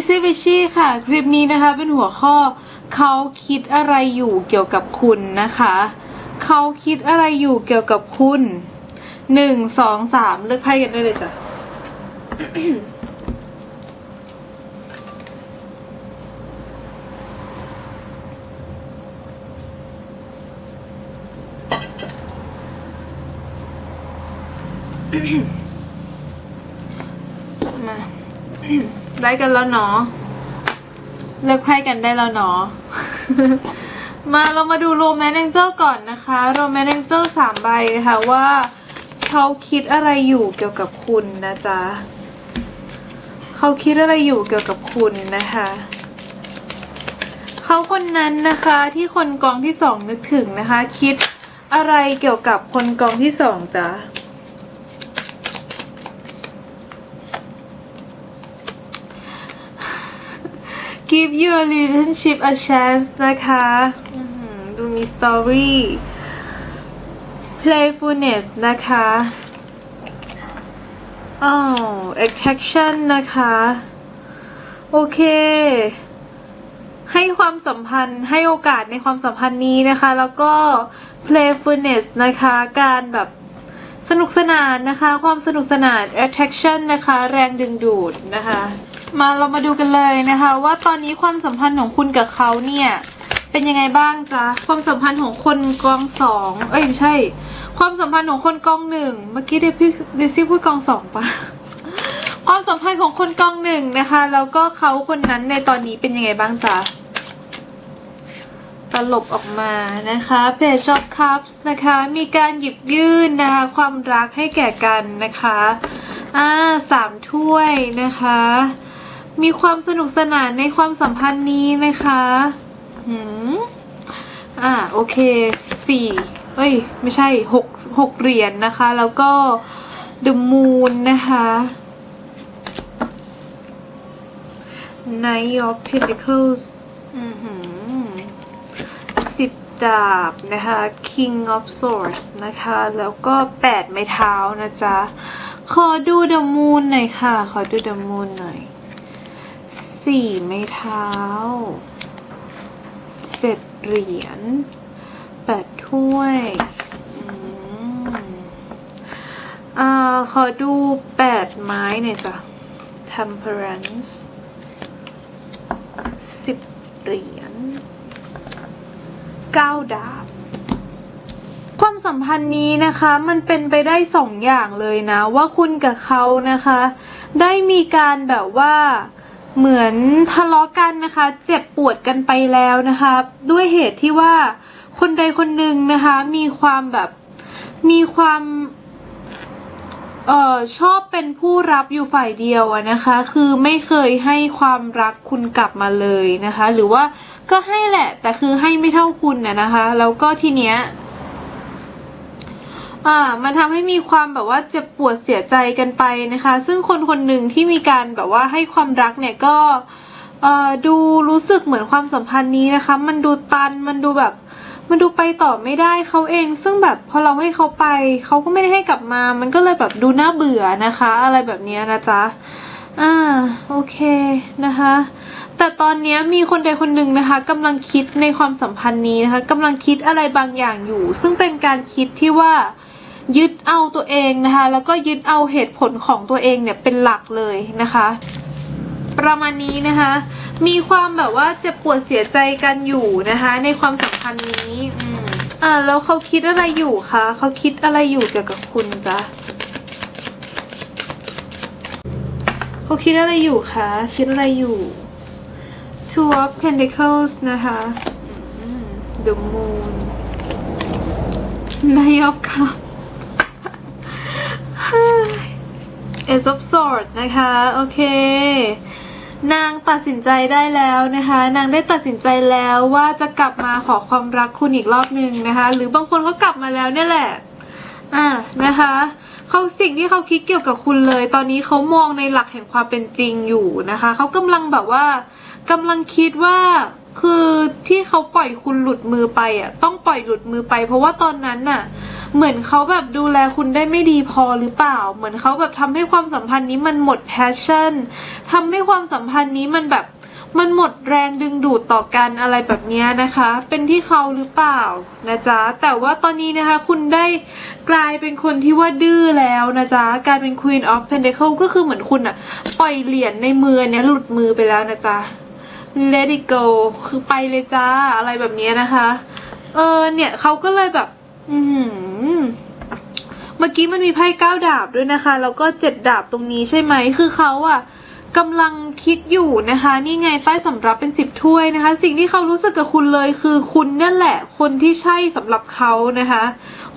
วิซี่วิชี่ค่ะ คลิปนี้นะคะเป็นหัวข้อเขาคิดอะไรอยู่เกี่ยวกับคุณนะคะ เขาคิดอะไรอยู่เกี่ยวกับคุณหนึ่งสองสามเลือกไพ่กันได้เลยจ้ะม ได้กันแล้วเนาะเลือกไพ่กันได้แล้วเนาะมาเรามาดูโรแมน t องเจ l ก่อนนะคะโรแมน t องเจ l สามใบค่ะว่าเขาคิดอะไรอยู่เกี่ยวกับคุณนะจ๊ะเขาคิดอะไรอยู่เกี่ยวกับคุณนะคะเขาคนนั้นนะคะที่คนกองที่สองนึกถึงนะคะ คิดอะไรเกี่ยวกับคนกองที่สองจ๊ะ give your relationship a chance นะคะดูมี story playfulness นะคะ อ๋อ attraction นะคะ โอเค ให้ความสัมพันธ์ให้โอกาสในความสัมพันธ์นี้นะคะ แล้วก็ playfulness นะคะ การแบบสนุกสนานนะคะ ความสนุกสนาน attraction นะคะ แรงดึงดูดนะคะ มาเรามาดูกันเลยนะคะ ว่าตอนนี้ความสัมพันธ์ของคุณกับเขาเนี่ย เป็นยังไงบ้างจ๊ะความสัมพันธ์ของคนกองสองเอ้ยไม่ใช่ ความสัมพันธ์ของคนกองหนึ่งเมื่อกี้เดพี่เดซี่พูดกองสองปะความสัมพันธ์ของคนกองหนึ่งนะคะแล้วก็เขาคนนั้นในตอนนี้เป็นยังไงบ้างจ๊ะตลบออกมานะคะเพจช็อปคัพส์นะคะ มีการหยิบยื่นนะคะความรักให้แก่กันนะคะ อ่าสามถ้วยนะคะ มีความสนุกสนานในความสัมพันธ์นี้นะคะหืมอ่าโอเคสี่เอ้ย ไม่ใช่หกหกเหรียญนนะคะ แล้วก็ The Moon นะคะ Knight of Pentacles อือหือสิบดาบนะคะ King of Swords นะคะ แล้วก็แปดไม้เท้านะจ๊ะ ขอดู The Moon หน่อยค่ะ ขอดู The Moon หน่อย สี่ไม้เท้าเจ็ดเหรียญแปดถ้วยอืมอ่าขอดูแปดไม้หน่อยจ้ะ Temperance สิบเหรียญเก้าดาบความสัมพันธ์นี้นะคะมันเป็นไปได้สองอย่างเลยนะ ว่าคุณกับเขานะคะ ได้มีการแบบว่า เหมือนทะเลาะกันนะคะ เจ็บปวดกันไปแล้วนะคะ ด้วยเหตุที่ว่าคนใดคนหนึ่งนะคะ มีความแบบมีความเอ่อชอบเป็นผู้รับอยู่ฝ่ายเดียวอะนะคะ คือไม่เคยให้ความรักคุณกลับมาเลยนะคะ หรือว่าก็ให้แหละ แต่คือให้ไม่เท่าคุณน่ะนะคะ แล้วก็ทีเนี้ย อ่ามันทำให้มีความแบบว่าเจ็บปวดเสียใจกันไปนะคะ ซึ่งคนคนหนึ่งที่มีการแบบว่าให้ความรักเนี่ยก็เอ่อดูรู้สึกเหมือนความสัมพันธ์นี้นะคะ มันดูตันมันดูแบบมันดูไปต่อไม่ได้เขาเอง ซึ่งแบบพอเราให้เขาไปเขาก็ไม่ได้ให้กลับมา มันก็เลยแบบดูน่าเบื่อนะคะ อะไรแบบนี้นะจ๊ะอ่าโอเคนะคะ แต่ตอนนี้มีคนใดคนหนึ่งนะคะกำลังคิดในความสัมพันธ์นี้นะคะกำลังคิดอะไรบางอย่างอยู่ ซึ่งเป็นการคิดที่ว่า ยึดเอาตัวเองนะคะ แล้วก็ยึดเอาเหตุผลของตัวเองเนี่ยเป็นหลักเลยนะคะ ประมาณนี้นะคะ มีความแบบว่าเจ็บปวดเสียใจกันอยู่นะคะ ในความสัมพันธ์นี้อืมอ่าแล้วเขาคิดอะไรอยู่คะเขาคิดอะไรอยู่เกี่ยวกับคุณจ๊ะเขาคิดอะไรอยู่คะคิดอะไรอยู่ Two of Pentacles นะคะ The Moon Knight of Cups Ace of Swords นะคะ โอเค นางตัดสินใจได้แล้วนะคะ นางได้ตัดสินใจแล้วว่าจะกลับมาขอความรักคุณอีกรอบหนึ่งนะคะ หรือบางคนเขากลับมาแล้วเนี่ยแหละ อ่านะคะเขาสิ่งที่เขาคิดเกี่ยวกับคุณเลย ตอนนี้เขามองในหลักแห่งความเป็นจริงอยู่นะคะ เขากำลังแบบว่ากำลังคิดว่าคือที่เขาปล่อยคุณหลุดมือไปอะต้องปล่อยหลุดมือไป เพราะว่าตอนนั้นน่ะ เหมือนเขาแบบดูแลคุณได้ไม่ดีพอหรือเปล่า เหมือนเขาแบบทำให้ความสัมพันธ์นี้มันหมด passion ทำให้ความสัมพันธ์นี้มันแบบมันหมดแรงดึงดูดต่อกันอะไรแบบนี้นะคะ เป็นที่เขาหรือเปล่านะจ๊ะ แต่ว่าตอนนี้นะคะคุณได้กลายเป็นคนที่ว่าดื้อแล้วนะจ๊ะ กลายเป็น Queen of Pentacle ก็คือเหมือนคุณอะปล่อยเหรียญในมือเนี้ยหลุดมือไปแล้วนะจ๊ะ let it go คือไปเลยจ้าอะไรแบบนี้นะคะ เออเนี่ยเขาก็เลยแบบ อือหือ เมื่อกี้มันมีไพ่เก้าดาบด้วยนะคะ แล้วก็เจ็ดดาบตรงนี้ใช่ไหม คือเขาอะกำลังคิดอยู่นะคะ นี่ไงใต้สำรับเป็นสิบถ้วยนะคะ สิ่งที่เขารู้สึกกับคุณเลยคือคุณเนี่ยแหละ คนที่ใช่สำหรับเขานะคะ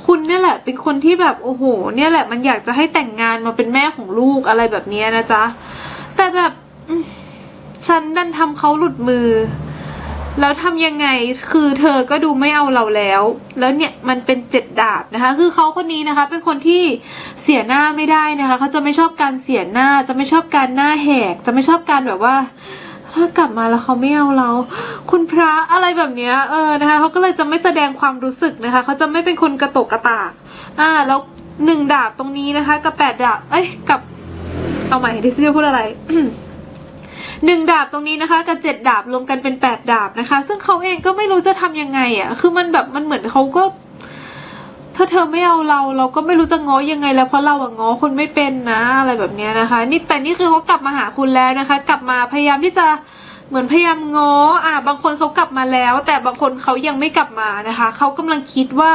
คุณเนี่ยแหละเป็นคนที่แบบโอ้โห เนี่ยแหละมันอยากจะให้แต่งงานมาเป็นแม่ของลูกอะไรแบบนี้นะจ๊ะแต่แบบฉันดันทำเขาหลุดมือ แล้วทำยังไงคือเธอก็ดูไม่เอาเราแล้ว แล้วเนี่ยมันเป็นเจ็ดดาบนะคะ คือเขาคนนี้นะคะ เป็นคนที่เสียหน้าไม่ได้นะคะเขาจะไม่ชอบการเสียหน้า จะไม่ชอบการหน้าแหก จะไม่ชอบการแบบว่า ถ้ากลับมาแล้วเขาไม่เอาเรา คุณพระอะไรแบบเนี้ยเออนะคะเขาก็เลยจะไม่แสดงความรู้สึกนะคะเขาจะไม่เป็นคนกระตกกระตากอ่าแล้วหนึ่งดาบตรงนี้นะคะ กับแปดดาบเอ้ยกับเอาใหม่ดิซิจะพูดอะไร หนึ่งดาบตรงนี้นะคะ กับเจ็ดดาบรวมกันเป็นแปดดาบนะคะ ซึ่งเขาเองก็ไม่รู้จะทำยังไงอะ่ะ คือมันแบบมันเหมือนเขาก็ ถ้าเธอไม่เอาเรา เราก็ไม่รู้จะง้อยังไงแล้วเพราะเราอะง้อคนไม่เป็นนะ อะไรแบบนี้นะคะ นี่แต่นี่คือเขากลับมาหาคุณแล้วนะคะ กลับมาพยายามที่จะเหมือนพยายามง้ออะบางคนเขากลับมาแล้ว แต่บางคนเขายังไม่กลับมานะคะเขากำลังคิดว่า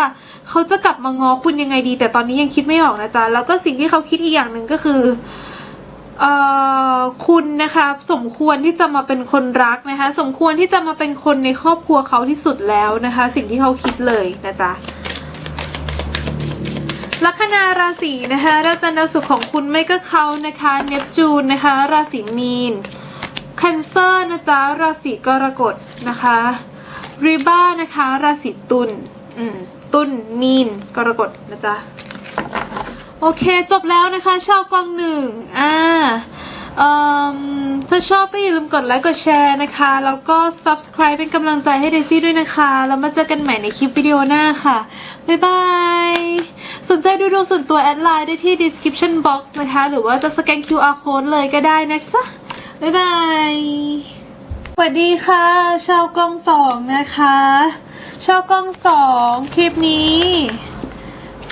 เขาจะกลับมาง้อคุณยังไงดี แต่ตอนนี้ยังคิดไม่ออกนะจ๊ะแล้วก็สิ่งที่เขาคิดอีกอย่างหนึ่งก็คือ เอ่อคุณนะคะสมควรที่จะมาเป็นคนรักนะคะ สมควรที่จะมาเป็นคนในครอบครัวเขาที่สุดแล้วนะคะ สิ่งที่เขาคิดเลยนะจ๊ะลัคนาราศีนะคะดาวจันทร์ดาวศุกร์ของคุณไม่ก็เขานะคะเนปจูนนะคะ ราศีมีนคันเซอร์นะจ๊ะราศีกรกฎนะคะริบ้านะคะ ราศีตุลอืมตุลมีน กรกฎนะจ๊ะ โอเคจบแล้วนะคะ ชอบกล้องหนึ่งอ่าเอ่มถ้าชอบก็อย่าลืมกดไลค์กดแชร์นะคะ แล้วก็ subscribe เป็นกำลังใจให้เดซี่ด้วยนะคะ แล้วมาเจอกันใหม่ในคลิปวิดีโอหน้าค่ะ บ๊ายบาย สนใจดูดวงส่วนตัวแอดไลน์ได้ที่ description box นะคะ หรือว่าจะสแกน QR code เลยก็ได้นะจ๊ะ บ๊ายบาย สวัสดีค่ะ ชาวกล้องสองนะคะ ชาวกล้องสองคลิปนี้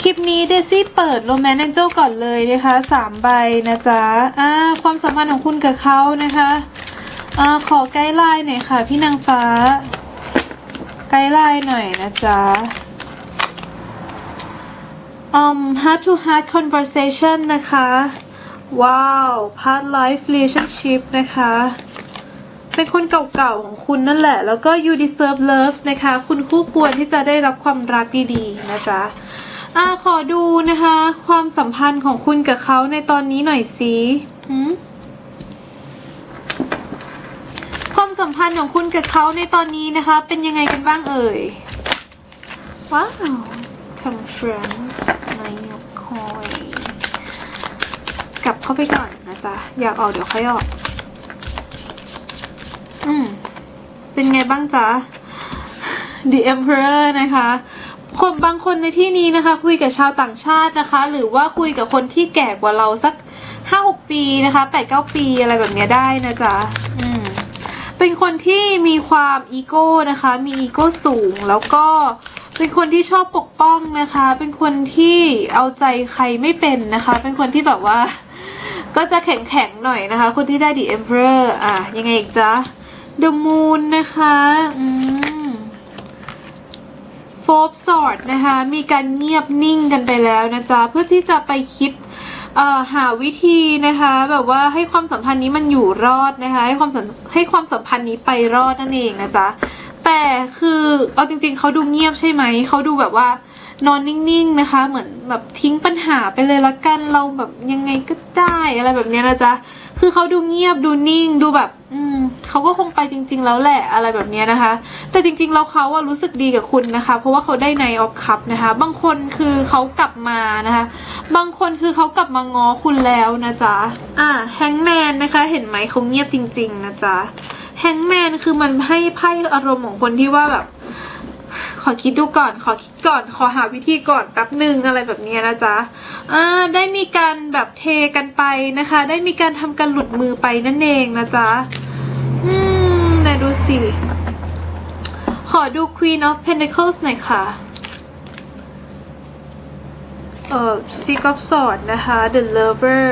คลิปนี้เดซี่เปิดโรแมนต์แองเจลก่อนเลยนะคะสามใบนะจ๊ะอ่าความสัมพันธ์ของคุณกับเขานะคะอ่าขอไกด์ไลน์หน่อยค่ะ พี่นางฟ้า ไกด์ไลน์หน่อยนะจ๊ะ um heart to heart conversation นะคะ ว้าว past life relationship นะคะ เป็นคนเก่าๆของคุณนั่นแหละ แล้วก็ you deserve love นะคะ คุณคู่ควรที่จะได้รับความรักดีๆ นะจ๊ะ อ่าขอดูนะคะ ความสัมพันธ์ของคุณกับเขาในตอนนี้หน่อยสิหืมความสัมพันธ์ของคุณกับเขาในตอนนี้นะคะ เป็นยังไงกันบ้างเอ่ย ว้าว conference ไม่คอยกลับเข้าไปก่อนนะจ๊ะ อยากออกเดี๋ยวค่อยออก อืม เป็นไงบ้างจ๊ะ The Emperor นะคะ คนบางคนในที่นี้นะคะ คุยกับชาวต่างชาตินะคะ หรือว่าคุยกับคนที่แก่กว่าเราสักห้าหกปีนะคะแปดเก้าปีอะไรแบบนี้ได้นะจ๊ะอืมเป็นคนที่มีความอีโก้นะคะ มีอีโก้สูงแล้วก็เป็นคนที่ชอบปกป้องนะคะ เป็นคนที่เอาใจใครไม่เป็นนะคะ เป็นคนที่แบบว่า ก็จะแข็งแข็งๆหน่อยนะคะ คนที่ได้ The Emperor อะยังไงอีกจ๊ะ The Moon นะคะ อืม โฟบสอดนะคะ มีการเงียบนิ่งกันไปแล้วนะจ๊ะ เพื่อที่จะไปคิดหาวิธีนะคะ แบบว่าให้ความสัมพันธ์นี้มันอยู่รอดนะคะ ให้ความสัมให้ความสัมพันธ์นี้ไปรอดนั่นเองนะจ๊ะ แต่คือเอาจริง ๆเขาดูเงียบใช่ไหม เขาดูแบบว่า นอนนิ่งๆนะคะ เหมือนแบบทิ้งปัญหาไปเลยละกันเราแบบยังไงก็ได้อะไรแบบเนี้ยนะจ๊ะคือเขาดูเงียบดูนิ่งดูแบบ อืมเขาก็คงไปจริง ๆ แล้วแหละอะไรแบบเนี้ยนะคะ แต่จริงๆแล้วเขาว่ารู้สึกดีกับคุณนะคะ เพราะว่าเขาได้ในออฟคัพนะคะ บางคนคือเขากลับมานะคะ บางคนคือเขากลับมาง้อคุณแล้วนะจ๊ะอ่าแฮงแมนนะคะ เห็นไหมเขาเงียบจริง ๆ นะจ๊ะแฮงแมนคือมันให้ไพ่อารมณ์ของคนที่ว่าแบบ อคิดดูก่อน ขอคิดก่อน ขอหาวิธีก่อนแป๊บหนึ่งอะไรแบบนี้นะจ๊ะอ่าได้มีการแบบเทกันไปนะคะ ได้มีการทำกันหลุดมือไปนั่นเองนะจ๊ะอืมไหนดูสิ ขอดู Queen of Pentacles หน่อยค่ะเอ่อ Six of Swords นะคะ The Lover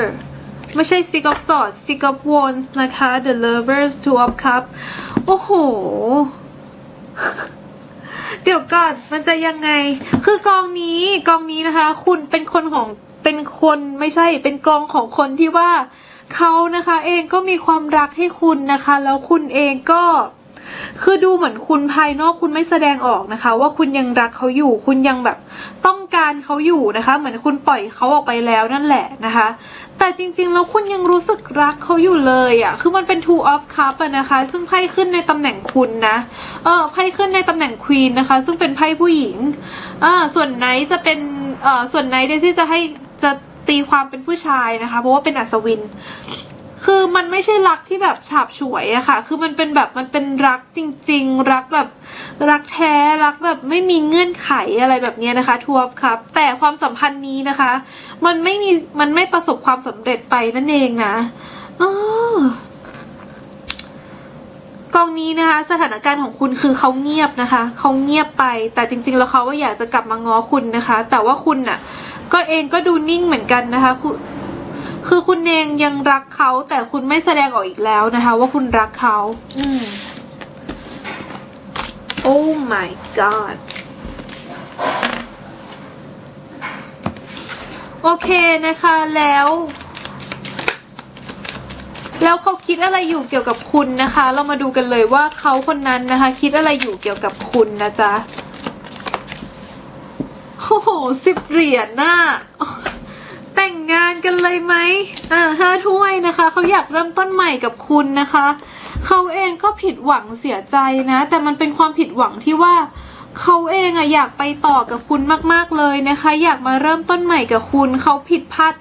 ไม่ใช่ Six of Swords Six of Wands นะคะ The Lovers Two of Cups โอ้โห เดี๋ยวก่อนมันจะยังไง คือกองนี้กองนี้นะคะ คุณเป็นคนของเป็นคนไม่ใช่เป็นกองของคนที่ว่าเขานะคะ เองก็มีความรักให้คุณนะคะ แล้วคุณเองก็ คือดูเหมือนคุณภายนอกคุณไม่แสดงออกนะคะ ว่าคุณยังรักเขาอยู่ คุณยังแบบต้องการเขาอยู่นะคะ เหมือนคุณปล่อยเขาออกไปแล้วนั่นแหละนะคะ แต่จริงๆแล้วคุณยังรู้สึกรักเขาอยู่เลยอะ่ะคือมันเป็น two of cup ะนะคะ ซึ่งไพ่ขึ้นในตำแหน่งคุณนะเออไพ่ขึ้นในตำแหน่ง queen นะคะ ซึ่งเป็นไพ่ผู้หญิงอ่าส่วนไนท์จะเป็นเอ่อส่วนไนท์เดซี่จะให้จะตีความเป็นผู้ชายนะคะ เพราะว่าเป็นอัศวิน คือมันไม่ใช่รักที่แบบฉาบฉวยอะค่ะ คือมันเป็นแบบมันเป็นรักจริง ๆ รักแบบรักแท้รักแบบไม่มีเงื่อนไขอะไรแบบนี้นะคะทัวร์ครับ แต่ความสัมพันธ์นี้นะคะ มันไม่มีมันไม่ประสบความสำเร็จไปนั่นเองนะอ้อกองนี้นะคะ สถานการณ์ของคุณคือเขาเงียบนะคะเขาเงียบไป แต่จริง ๆ แล้วเขาว่าอยากจะกลับมาง้อคุณนะคะ แต่ว่าคุณน่ะ ก็เองก็ดูนิ่งเหมือนกันนะคะคุณ คือคุณเองยังรักเขาแต่คุณไม่แสดงออกอีกแล้วนะคะ ว่าคุณรักเขาอืมโอ้ my god โอเคนะคะแล้ว แล้วเขาคิดอะไรอยู่เกี่ยวกับคุณนะคะ เรามาดูกันเลยว่าเขาคนนั้นนะคะ คิดอะไรอยู่เกี่ยวกับคุณนะจ๊ะโอ้โหสิบเหรียญน่ะแต่งงาน กันเลยไหมอ่าห้าถ้วยนะคะ เขาอยากเริ่มต้นใหม่กับคุณนะคะ เขาเองก็ผิดหวังเสียใจนะ แต่มันเป็นความผิดหวังที่ว่าเขาเองอะอยากไปต่อกับคุณมากๆเลยนะคะ อยากมาเริ่มต้นใหม่กับคุณเขาผิดพลาด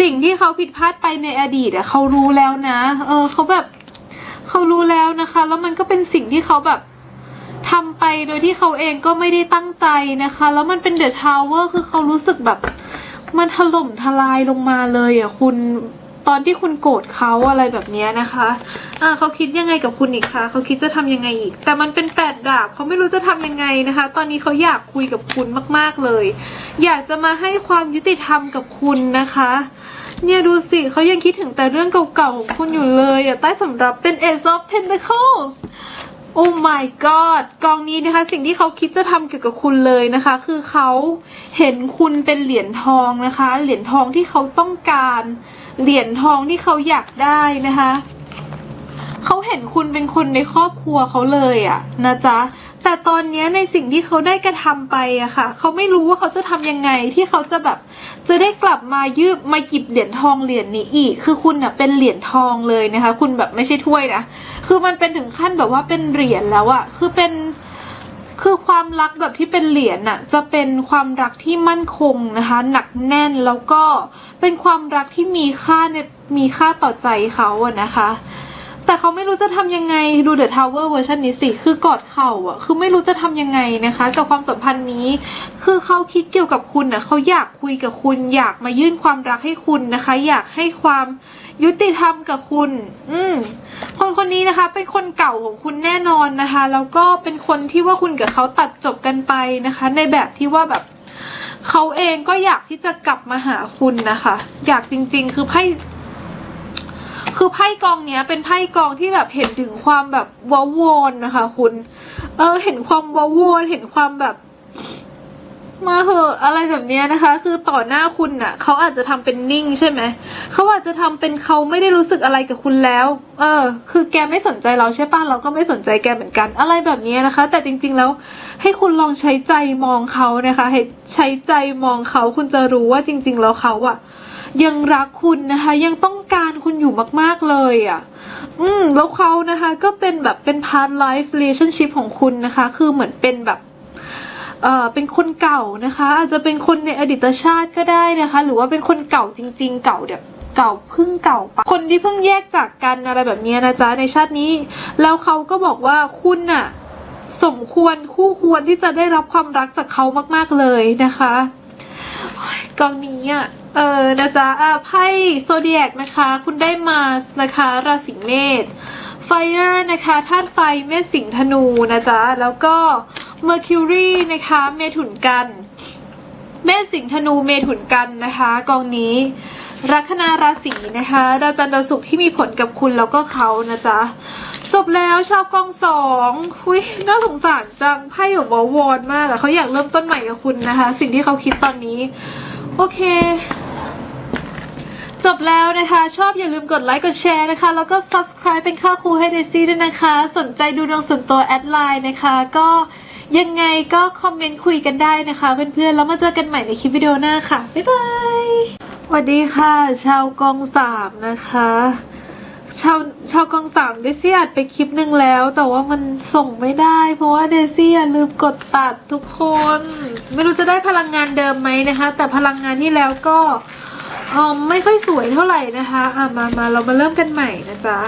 สิ่งที่เขาผิดพลาดไปในอดีตอะเขารู้แล้วนะ เออเขาแบบเขารู้แล้วนะคะ แล้วมันก็เป็นสิ่งที่เขาแบบทำไปโดยที่เขาเองก็ไม่ได้ตั้งใจนะคะ แล้วมันเป็นเดอะทาวเวอร์คือเขารู้สึกแบบ มันถล่มทลายลงมาเลยอะคุณตอนที่คุณโกรธเขาอะไรแบบนี้นะคะอ่าเขาคิดยังไงกับคุณอีกคะเขาคิดจะทำยังไงอีก แต่มันเป็นแปดดาบเขาไม่รู้จะทำยังไงนะคะ ตอนนี้เขาอยากคุยกับคุณมากๆเลย อยากจะมาให้ความยุติธรรมกับคุณนะคะ เนี่ยดูสิเขายังคิดถึงแต่เรื่องเก่าๆของคุณอยู่เลยอะใต้สำรับเป็น Ace of Pentacles โอ้ my god กองนี้นะคะ สิ่งที่เขาคิดจะทำเกี่ยวกับคุณเลยนะคะ คือเขาเห็นคุณเป็นเหรียญทองนะคะ เหรียญทองที่เขาต้องการ เหรียญทองที่เขาอยากได้นะคะเขาเห็นคุณเป็นคนในครอบครัวเขาเลยอะนะจ๊ะ แต่ตอนนี้ในสิ่งที่เขาได้กระทำไปอะค่ะ เขาไม่รู้ว่าเขาจะทำยังไงที่เขาจะแบบ จะได้กลับมายืบมาหยิบเหรียญทองเหรียญนี้อีก คือคุณอะเป็นเหรียญทองเลยนะคะ คุณแบบไม่ใช่ถ้วยนะ คือมันเป็นถึงขั้นแบบว่าเป็นเหรียญแล้วอะคือเป็นคือความรักแบบที่เป็นเหรียญน่ะจะเป็นความรักที่มั่นคงนะคะ หนักแน่นแล้วก็เป็นความรักที่มีค่าในมีค่าต่อใจเขาอะนะคะ แต่เขาไม่รู้จะทำยังไงดู The Tower เวอร์ชันนี้สิ คือกอดเข่าอะ คือไม่รู้จะทำยังไงนะคะ กับความสัมพันธ์นี้ คือเขาคิดเกี่ยวกับคุณอะเขาอยากคุยกับคุณ อยากมายื่นความรักให้คุณนะคะ อยากให้ความยุติธรรมกับคุณ อืม คนคนนี้นะคะ เป็นคนเก่าของคุณแน่นอนนะคะ แล้วก็เป็นคนที่ว่าคุณกับเขาตัดจบกันไปนะคะ ในแบบที่ว่าแบบเขาเองก็อยากที่จะกลับมาหาคุณนะคะ อยากจริง ๆ คือไพ่ คือไพ่กองเนี้ยเป็นไพ่กองที่แบบเห็นถึงความแบบวาวอนนะคะ คุณ เออ เห็นความวาวอนเห็นความแบบมาเหอะอะไรแบบเนี้ยนะคะ คือต่อหน้าคุณน่ะเขาอาจจะทำเป็นนิ่งใช่ไหมเขาอาจจะทำเป็นเขาไม่ได้รู้สึกอะไรกับคุณแล้ว เออ คือแกไม่สนใจเราใช่ป่ะเราก็ไม่สนใจแกเหมือนกัน อะไรแบบนี้นะคะ แต่จริง ๆแล้วให้คุณลองใช้ใจมองเขานะคะ ให้ใช้ใจมองเขาคุณจะรู้ว่าจริง ๆ แล้วเขาอะ ยังรักคุณนะคะ ยังต้องการคุณอยู่มากๆเลยอะอืม แล้วเขานะคะก็เป็นแบบเป็น part life relationship ของคุณนะคะ คือเหมือนเป็นแบบเอ่อเป็นคนเก่านะคะ อาจจะเป็นคนในอดีตชาติก็ได้นะคะ หรือว่าเป็นคนเก่าจริง ๆ เก่าแบบเก่าเพิ่งเก่าปะคนที่เพิ่งแยกจากกันอะไรแบบนี้นะจ๊ะในชาตินี้ แล้วเขาก็บอกว่าคุณน่ะสมควรคู่ควรที่จะได้รับความรักจากเขามากๆเลยนะคะกองนี้อะ เออนะจ๊ะอะไพ่โซเดียกนะคะ คุณได้มาสนะคะ ราศีเมษ Fire นะคะธาตุไฟเมษสิงธนูนะจ๊ะ แล้วก็ Mercury นะคะ เมถุนกัน เมษสิงธนูเมถุนกันนะคะ กองนี้ลัคนาราศีนะคะดาวจันทร์ดาวศุกร์ที่มีผลกับคุณแล้วก็เขานะจ๊ะ จบแล้วชาวกองสองหุยน่าสงสารจังไพ่แบบวอวอนมากอะเขาอยากเริ่มต้นใหม่กับคุณนะคะ สิ่งที่เขาคิดตอนนี้ โอเค จบแล้วนะคะ ชอบอย่าลืมกดไลค์กดแชร์นะคะ แล้วก็ subscribe เป็นค่าครูให้เดซี่ด้วยนะคะ สนใจดูดวงส่วนตัวแอดไลน์นะคะ ก็ยังไงก็คอมเมนต์คุยกันได้นะคะ เพื่อนๆ แล้วมาเจอกันใหม่ในคลิปวิดีโอหน้าค่ะ บ๊ายบายสวัสดีค่ะ ชาวกองสามนะคะ ชาวชาวกองสามเดซี่อัดไปคลิปหนึ่งแล้ว แต่ว่ามันส่งไม่ได้ เพราะว่าเดซี่อะลืมกดตัดทุกคน ไม่รู้จะได้พลังงานเดิมไหมนะคะ แต่พลังงานที่แล้วก็ เออไม่ค่อยสวยเท่าไหร่นะคะอะมามาเรามาเริ่มกันใหม่นะจ๊ะ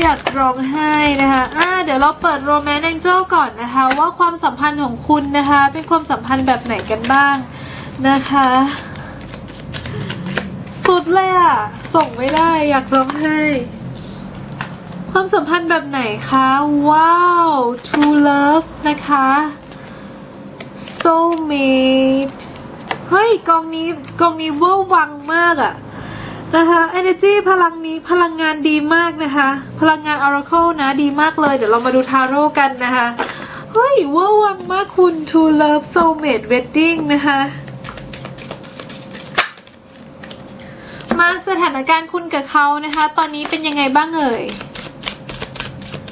อยากร้องไห้นะคะอ่าเดี๋ยวเราเปิดโรแมนต์แองเจิลก่อนนะคะ ว่าความสัมพันธ์ของคุณนะคะ เป็นความสัมพันธ์แบบไหนกันบ้างนะคะ สุดเลยอะ ส่งไม่ได้อยากร้องไห้ความสัมพันธ์แบบไหนคะ ว้าว true love นะคะ soulmate เฮ้ยกองนี้กองนี้เวอร์วังมากอะนะคะ energy พลังนี้พลังงานดีมากนะคะ พลังงาน oracle นะดีมากเลย เดี๋ยวเรามาดูทาโร่กันนะคะ เฮ้ยเวอร์วังมากคุณ true love soulmate wedding นะคะ มาสถานการณ์คุณกับเขานะคะ ตอนนี้เป็นยังไงบ้างเอ่ย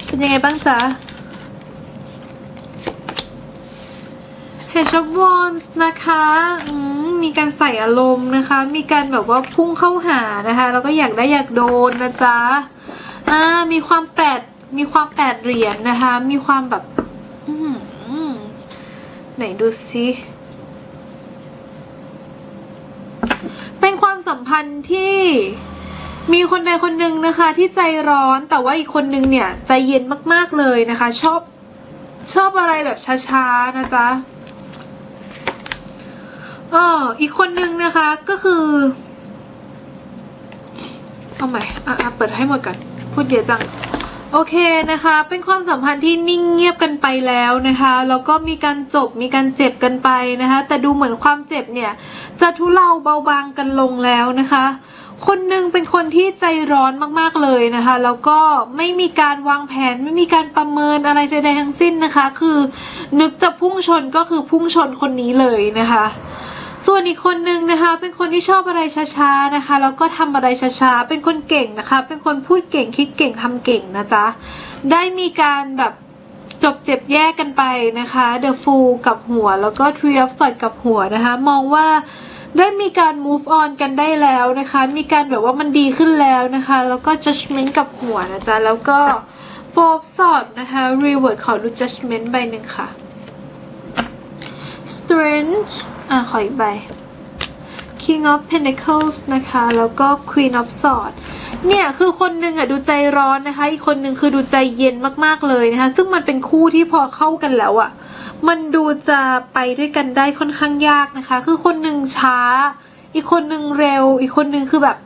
เป็นยังไงบ้างจ๊ะ Page of Wands นะคะมีการใส่อารมณ์นะคะ มีการแบบว่าพุ่งเข้าหานะคะ แล้วก็อยากได้อยากโดนนะจ๊ะอ่ามีความแปดมีความแปดเหรียญนะคะ มีความแบบไหนดูซิเป็นความสัมพันธ์ที่มีคนใดคนหนึ่งนะคะ ที่ใจร้อนแต่ว่าอีกคนนึงเนี่ย ใจเย็นมากๆเลยนะคะ ชอบชอบอะไรแบบช้าๆนะจ๊ะ เอออีกคนนึงนะคะก็คือเอาใหม่อะอะเปิดให้หมดก่อนพูดเยอะจัง โอเคนะคะ เป็นความสัมพันธ์ที่นิ่งเงียบกันไปแล้วนะคะ แล้วก็มีการจบมีการเจ็บกันไปนะคะ แต่ดูเหมือนความเจ็บเนี่ย จะทุเลาเบาบางกันลงแล้วนะคะ คนหนึ่งเป็นคนที่ใจร้อนมากๆเลยนะคะ แล้วก็ไม่มีการวางแผน ไม่มีการประเมินอะไรใดๆทั้งสิ้นนะคะ คือ นึกจะพุ่งชนก็คือพุ่งชนคนนี้เลยนะคะ ส่วนอีกคนนึงนะคะ เป็นคนที่ชอบอะไรช้าๆนะคะแล้วก็ทำอะไรช้าๆเป็นคนเก่งนะคะ เป็นคนพูดเก่งคิดเก่งทำเก่งนะจ๊ะได้มีการแบบจบเจ็บแยกกันไปนะคะ The Fool กับหัวแล้วก็ Tree of Swords กับหัวนะคะ มองว่าได้มีการ move on กันได้แล้วนะคะ มีการแบบว่ามันดีขึ้นแล้วนะคะ แล้วก็ judgment กับหัวนะจ๊ะ แล้วก็ Four of Swords นะคะ Reward ขอดู judgment ใบหนึ่งค่ะ Strange อะขออีกใบ King of Pentacles นะคะ แล้วก็ Queen of Swords เนี่ย คือคนหนึ่งอะดูใจร้อนนะคะ อีกคนหนึ่งคือดูใจเย็นมากๆเลยนะคะ ซึ่งมันเป็นคู่ที่พอเข้ากันแล้วอะ มันดูจะไปด้วยกันได้ค่อนข้างยากนะคะ คือคนหนึ่งช้า อีกคนหนึ่งเร็ว อีกคนหนึ่งคือแบบ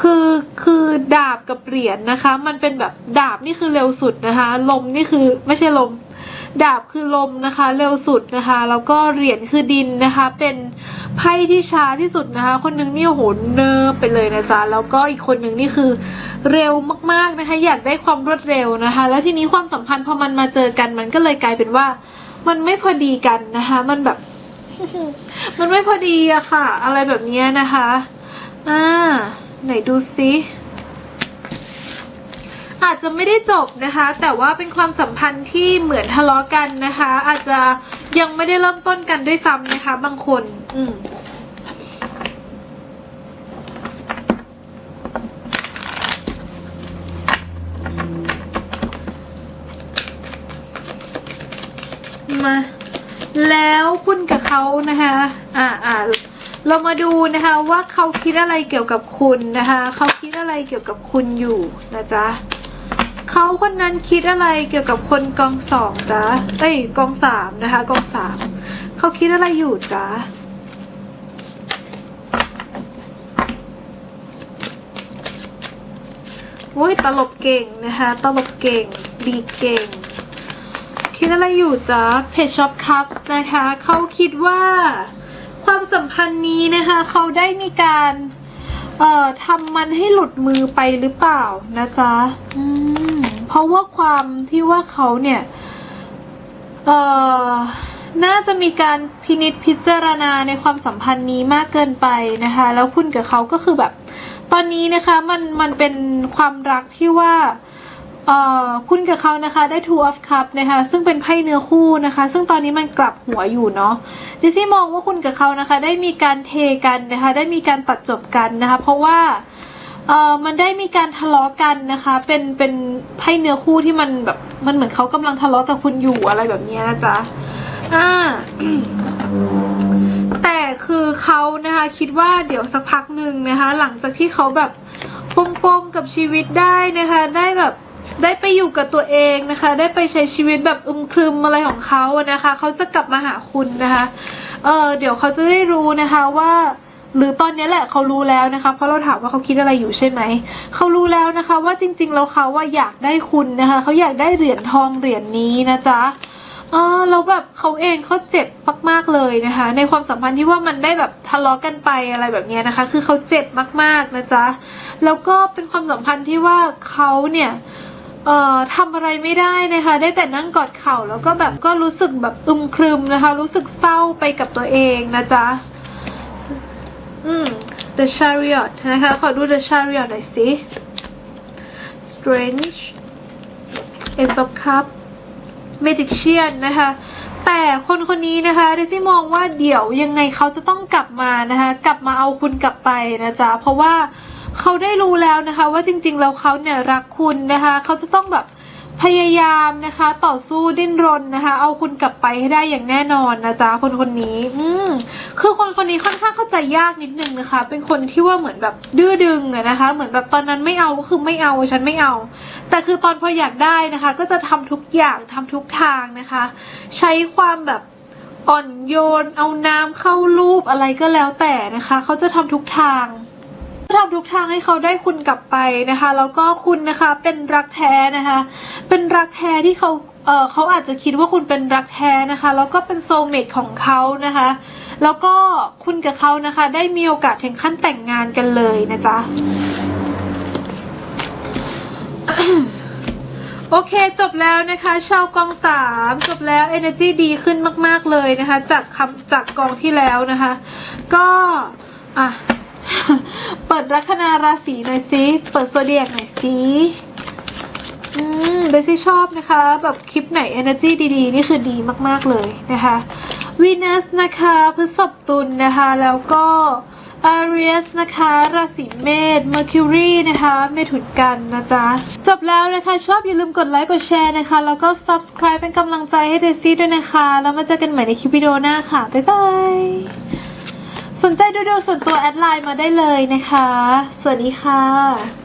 คือคือดาบกับเหรียญนะคะ มันเป็นแบบดาบนี่คือเร็วสุดนะคะ ลมนี่คือไม่ใช่ลม ดาบคือลมนะคะ เร็วสุดนะคะแล้วก็เหรียญคือดินนะคะ เป็นไพ่ที่ช้าที่สุดนะคะ คนนึงนี่โอ้โหเนิบไปเลยนะจ๊ะแล้วก็อีกคนนึงนี่คือเร็วมากๆนะคะ อยากได้ความรวดเร็วนะคะ แล้วทีนี้ความสัมพันธ์พอมันมาเจอกันมันก็เลยกลายเป็นว่า มันไม่พอดีกันนะคะ มันแบบ มันไม่พอดีอะค่ะ อะไรแบบนี้นะคะอ่าไหนดูซิ อาจจะไม่ได้จบนะคะ แต่ว่าเป็นความสัมพันธ์ที่เหมือนทะเลาะกันนะคะ อาจจะยังไม่ได้เริ่มต้นกันด้วยซ้ำนะคะ บางคน อืมมาแล้วคุณกับเขานะคะ อ่าอ่าเรามาดูนะคะว่าเขาคิดอะไรเกี่ยวกับคุณนะคะ เขาคิดอะไรเกี่ยวกับคุณอยู่นะจ๊ะ เขาคนนั้นคิดอะไรเกี่ยวกับคนกองสองจ๊ะเอ้ยกองสามนะคะ กองสามเขาคิดอะไรอยู่จ๊ะโอ้ยตลบเก่งนะคะตลบเก่งดีเก่ง คิดอะไรอยู่จ๊ะเพจช็อปคัพนะคะเขาคิดว่าความสัมพันธ์นี้นะคะเขาได้มีการ เอ่อทำมันให้หลุดมือไปหรือเปล่านะจ๊ะอืม เพราะว่าความที่ว่าเขาเนี่ย เอ่อ น่าจะมีการพินิจพิจารณาในความสัมพันธ์นี้มากเกินไปนะคะ แล้วคุณกับเขาก็คือแบบ ตอนนี้นะคะมันมันเป็นความรักที่ว่าเอ่อคุณกับเขานะคะได้ Two of Cup นะคะซึ่งเป็นไพ่เนื้อคู่นะคะ ซึ่งตอนนี้มันกลับหัวอยู่เนาะดิซี่มองว่าคุณกับเขานะคะ ได้มีการเทกันนะคะ ได้มีการตัดจบกันนะคะ เพราะว่า เออมันได้มีการทะเลาะกันนะคะ เป็นเป็นไพ่เนื้อคู่ที่มันแบบมันเหมือนเขากำลังทะเลาะกับคุณอยู่อะไรแบบนี้นะจ๊ะอ่าแต่คือเขานะคะคิดว่าเดี๋ยวสักพักหนึ่งนะคะ หลังจากที่เขาแบบปมๆกับชีวิตได้นะคะ ได้แบบได้ไปอยู่กับตัวเองนะคะ ได้ไปใช้ชีวิตแบบอึมครึมอะไรของเขานะคะ เขาจะกลับมาหาคุณนะคะ เออเดี๋ยวเขาจะได้รู้นะคะว่า หรือตอนนี้แหละเขารู้แล้วนะคะ เพราะเราถามว่าเขาคิดอะไรอยู่ใช่ไหม เขารู้แล้วนะคะว่าจริงๆแล้วเขาว่าอยากได้คุณนะคะ เขาอยากได้เหรียญทองเหรียญนี้นะจ๊ะเออแล้วแบบเขาเองเขาเจ็บมากๆเลยนะคะ ในความสัมพันธ์ที่ว่ามันได้แบบทะเลาะกันไปอะไรแบบนี้นะคะ คือเขาเจ็บมากๆนะจ๊ะแล้วก็เป็นความสัมพันธ์ที่ว่าเขาเนี่ยเอ่อทำอะไรไม่ได้นะคะ ได้แต่นั่งกอดเข่าแล้วก็แบบก็รู้สึกแบบอึมครึมนะคะ รู้สึกเศร้าไปกับตัวเองนะจ๊ะ อืม The Chariot นะคะ ขอดู The Chariot หน่อยสิ Strange Ace of Cups เมจิกเชียนนะคะ แต่คนคนนี้นะคะเดซี่มองว่าเดี๋ยวยังไงเขาจะต้องกลับมานะคะ กลับมาเอาคุณกลับไปนะจ๊ะ เพราะว่าเขาได้รู้แล้วนะคะ ว่าจริงๆ แล้วเขาเนี่ยรักคุณนะคะ เขาจะต้องแบบ พยายามนะคะ ต่อสู้ดิ้นรนนะคะ เอาคุณกลับไปให้ได้อย่างแน่นอนนะจ๊ะคนคนนี้ อืมคือคนคนนี้ค่อนข้างเข้าใจยากนิดนึงนะคะ เป็นคนที่ว่าเหมือนแบบดื้อดึงอะนะคะ เหมือนแบบตอนนั้นไม่เอาก็คือไม่เอาฉันไม่เอา แต่คือตอนพออยากได้นะคะ ก็จะทำทุกอย่างทำทุกทางนะคะ ใช้ความแบบอ่อนโยน เอาน้ำเข้ารูปอะไรก็แล้วแต่นะคะ เขาจะทำทุกทาง ทำทุกทางให้เขาได้คุณกลับไปนะคะ แล้วก็คุณนะคะเป็นรักแท้นะคะ เป็นรักแท้ที่เขาเออเขาอาจจะคิดว่าคุณเป็นรักแท้นะคะ แล้วก็เป็นโซเมตของเขานะคะ แล้วก็คุณกับเขานะคะ ได้มีโอกาสถึงขั้นแต่งงานกันเลยนะจ๊ะโอเคจบแล้วนะคะ ชาวกองสามจบแล้ว Energy ดีขึ้นมาก ๆ เลยนะคะ จากคำจากกองที่แล้วนะคะ ก็ อะ เปิดลัคนาราศีหน่อยสิ เปิดโซเดียกหน่อยสิอืมเบซี่ชอบนะคะ แบบคลิปไหน Energy ดีๆ นี่คือดีมากๆเลยนะคะวีนัสนะคะพฤษภตุลนะคะ แล้วก็ Aries นะคะ ราศีเมษ Mercury นะคะ เมถุนกันนะจ๊ะ จบแล้วนะคะ ชอบอย่าลืมกดไลค์ กดแชร์นะคะ แล้วก็ subscribe เป็นกำลังใจให้เดซี่ด้วยนะคะ แล้วมาเจอกันใหม่ในคลิปวิดีโอหน้าค่ะ บ๊ายบาย สนใจดูดูส่วนตัวแอดไลน์มาได้เลยนะคะ สวัสดีค่ะ